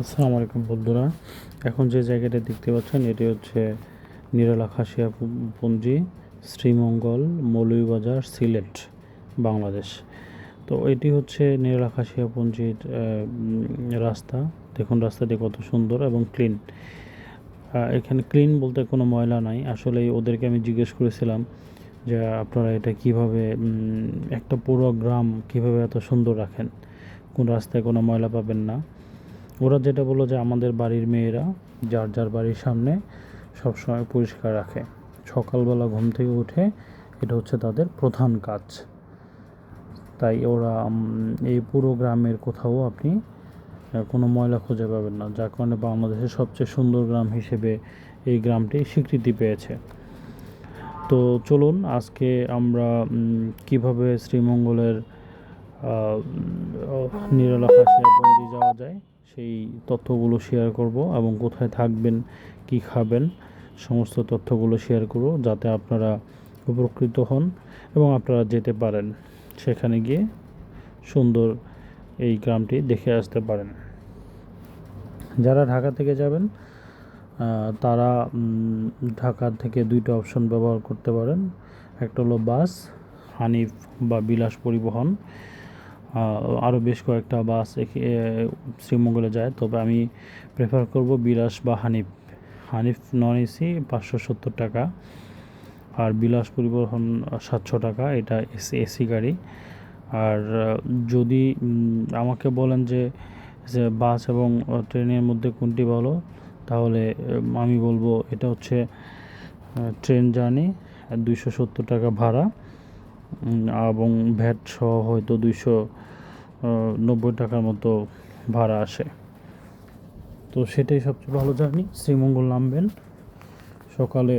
আসসালামু আলাইকুম বন্ধুরা। এখন যে জায়গাটা দেখতে পাচ্ছেন, এটি হচ্ছে নিরালা খাসিয়া পুঞ্জি, শ্রীমঙ্গল, মৌলভীবাজার, সিলেট, বাংলাদেশ। তো এটি হচ্ছে নিরালা খাসিয়া পুঞ্জির রাস্তা। দেখুন রাস্তাটি কত সুন্দর এবং ক্লিন। এখানে ক্লিন বলতে কোনো ময়লা নাই। আসলে ওদেরকে আমি জিজ্ঞেস করেছিলাম যে আপনারা এটা কীভাবে একটা পুরো গ্রাম কীভাবে এত সুন্দর রাখেন? কোন রাস্তায় কোনো ময়লা পাবেন না। ওরা যেটা বলল যে আমাদের বাড়ির মেয়েরা, যার যার বাড়ির সামনে সবসময় পরিষ্কার রাখে। সকালবেলা ঘুম থেকে উঠে এটা হচ্ছে তাদের প্রধান কাজ। তাই ওরা এই পুরো গ্রামের কোথাও আপনি কোনো ময়লা খুঁজে পাবেন না। যার কারণে বাংলাদেশের সবচেয়ে সুন্দর গ্রাম হিসেবে এই গ্রামটি স্বীকৃতি পেয়েছে। তো চলুন আজকে আমরা কীভাবে শ্রীমঙ্গলের নিরালা বন্দি যাওয়া যায় সেই তথ্যগুলো শেয়ার করব এবং কোথায় থাকবেন, কি খাবেন, সমস্ত তথ্যগুলো শেয়ার করব যাতে আপনারা উপকৃত হন এবং আপনারা যেতে পারেন। সেখানে গিয়ে সুন্দর এই গ্রামটি দেখে আসতে পারেন। যারা ঢাকা থেকে যাবেন তারা ঢাকা থেকে দুইটা অপশন ব্যবহার করতে পারেন। একটা হলো বাস, হানিফ বা বিলাস পরিবহন। আরও বেশ কয়েকটা বাস শ্রীমঙ্গলে যায়, তবে আমি প্রেফার করব বিলাস বা হানিফ। হানিফ নন এসি পাঁচশো সত্তর টাকা। আর বিলাস পরিবহন সাতশো টাকা, এটা এসি এসি গাড়ি। আর, যদি আমাকে বলেন যে যে বাস এবং ট্রেনের মধ্যে কোনটি ভালো, তাহলে আমি বলব এটা হচ্ছে ট্রেন জার্নি, দুইশো সত্তর টাকা ভাড়া। এবং ভ্যাট সহ হয়তো দুইশো নব্বই টাকার মতো ভাড়া আসে। তো সেটাই সবচেয়ে ভালো জার্নি। শ্রীমঙ্গল নামবেন। সকালে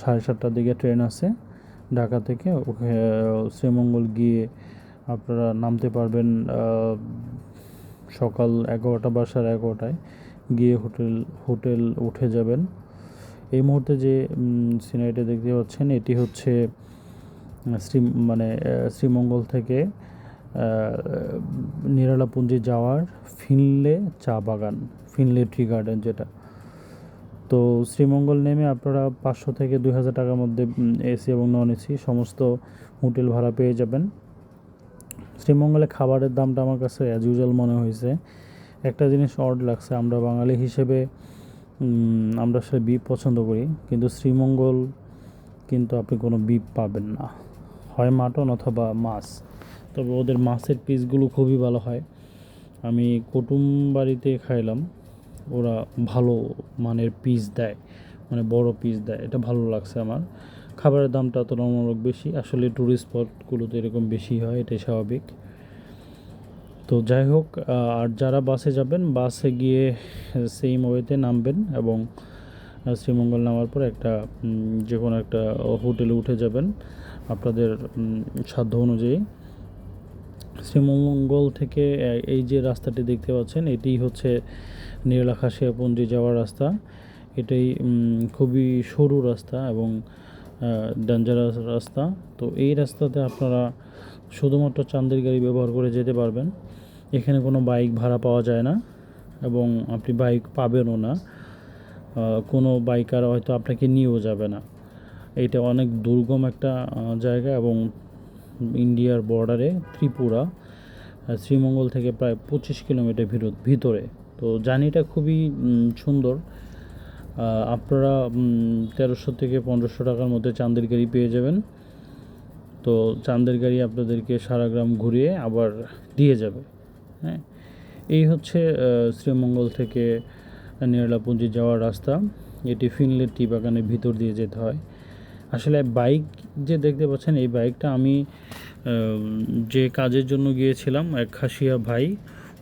সাড়ে সাতটার দিকে ট্রেন আছে ঢাকা থেকে। শ্রীমঙ্গল গিয়ে আপনারা নামতে পারবেন সকাল এগারোটা বা সাড়ে এগারোটায়। গিয়ে হোটেল হোটেল উঠে যাবেন। এই মুহূর্তে যে সিনারিটা দেখতে পাচ্ছেন, এটি হচ্ছে শ্রী মানে শ্রীমঙ্গল থেকে নিরালাপুঞ্জি যাওয়ার ফিনলে চা বাগান, ফিনলে ট্রি গার্ডেন যেটা। তো শ্রীমঙ্গল নেমে আপনারা পাঁচশো থেকে দুই হাজার টাকার মধ্যে এসি এবং নন এসি সমস্ত হোটেল ভাড়া পেয়ে যাবেন। শ্রীমঙ্গলে খাবারের দামটা আমার কাছে অ্যাজ ইউজুয়াল মনে হয়েছে। একটা জিনিস অড লাগছে, আমরা বাঙালি হিসেবে আমরা আসলে বিপ পছন্দ করি, কিন্তু শ্রীমঙ্গল কিন্তু আপনি কোনো বিপ পাবেন না। হয় মাটন অথবা মাছ। তবে ওদের মাছের পিসগুলো খুবই ভালো হয়। আমি কুটুম বাড়িতে খাইলাম, ওরা ভালো মানের পিস দেয় মানে বড় পিস দেয়, এটা ভালো লাগছে আমার। খাবারের দামটা তুলনামূলক বেশি, আসলে ট্যুরিস্ট স্পটগুলোতে এরকম বেশি হয়, এটাই স্বাভাবিক। তো যাই হোক আর যারা বাসে যাবেন, বাসে গিয়ে সেম ওয়েতে নামবেন এবং শ্রীমঙ্গল নামার পর একটা যে কোনো একটা হোটেলে উঠে যাবেন। আপনাদের সাধ্য অনুযায়ী। শ্রীমঙ্গল থেকে এই যে রাস্তাটি দেখতে পাচ্ছেন, এটি হচ্ছে নিরলাখাসিয়া পঞ্জি যাওয়ার রাস্তা। এটাই খুবই সরু রাস্তা এবং ডেঞ্জারাস রাস্তা। তো এই রাস্তাতে আপনারা শুধুমাত্র চান্দের গাড়ি ব্যবহার করে যেতে পারবেন। এখানে কোনো বাইক ভাড়া পাওয়া যায় না এবং আপনি বাইক পাবেনও না। কোনো বাইকার হয়তো আপনাকে নিয়েও যাবে না। এটা অনেক দুর্গম একটা জায়গা এবং ইন্ডিয়ার বর্ডারে ত্রিপুরা শ্রীমঙ্গল থেকে প্রায় পঁচিশ কিলোমিটার ভিতর- ভিতরে। তো জার্নিটা খুবই সুন্দর। আপনারা তেরোশো থেকে পনেরোশো টাকার মধ্যে চাঁদের গাড়ি পেয়ে যাবেন। তো চাঁদের গাড়ি আপনাদেরকে সারা গ্রাম ঘুরিয়ে আবার দিয়ে যাবে। হ্যাঁ? এই হচ্ছে শ্রীমঙ্গল থেকে নিরলাপুঞ্জি যাওয়ার রাস্তা। এটি ফিনলে টি বাগানের ভিতর দিয়ে যেতে হয়। আসলে বাইক যে দেখতে পাচ্ছেন, এই বাইকটা আমি যে কাজের জন্য গিয়েছিলাম, এক খাসিয়া ভাই,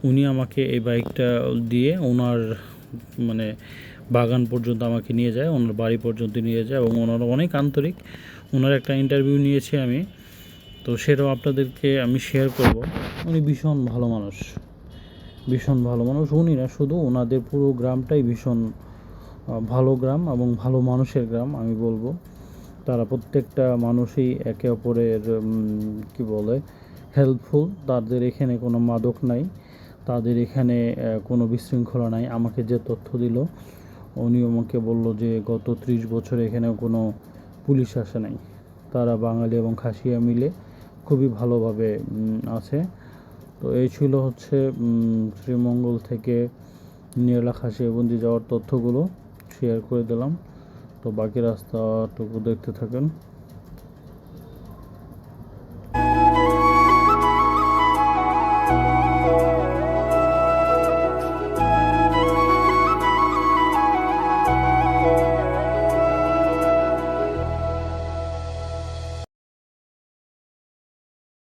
উনি আমাকে এই বাইকটা দিয়ে ওনার মানে বাগান পর্যন্ত আমাকে নিয়ে যায়, ওনার বাড়ি পর্যন্ত নিয়ে যায় এবং ওনার অনেক আন্তরিক। ওনার একটা ইন্টারভিউ নিয়েছি আমি, তো সেটাও আপনাদেরকে আমি শেয়ার করব। উনি ভীষণ ভালো মানুষ, ভীষণ ভালো মানুষ। উনি না, শুধু ওনাদের পুরো গ্রামটাই ভীষণ ভালো গ্রাম এবং ভালো মানুষের গ্রাম, আমি বলব। তারা প্রত্যেকটা মানুষই একে অপরের কি বলে হেল্পফুল তাদের এখানে কোনো মাদক নাই। তাদের এখানে কোনো বিশৃঙ্খলা নাই। আমাকে যে তথ্য দিল উনি আমাকে বলল যে গত ত্রিশ বছরে এখানে কোনো পুলিশ আসে নাই। তারা বাঙালি এবং খাসিয়া মিলে খুবই ভালোভাবে আছে। তো এই ছিল হচ্ছে শ্রীমঙ্গল থেকে নিরালা খাসিয়াবন্দি যাওয়ার তথ্যগুলো। শেয়ার করে দিলাম। তো বাকি রাস্তাটুকু দেখতে থাকেন।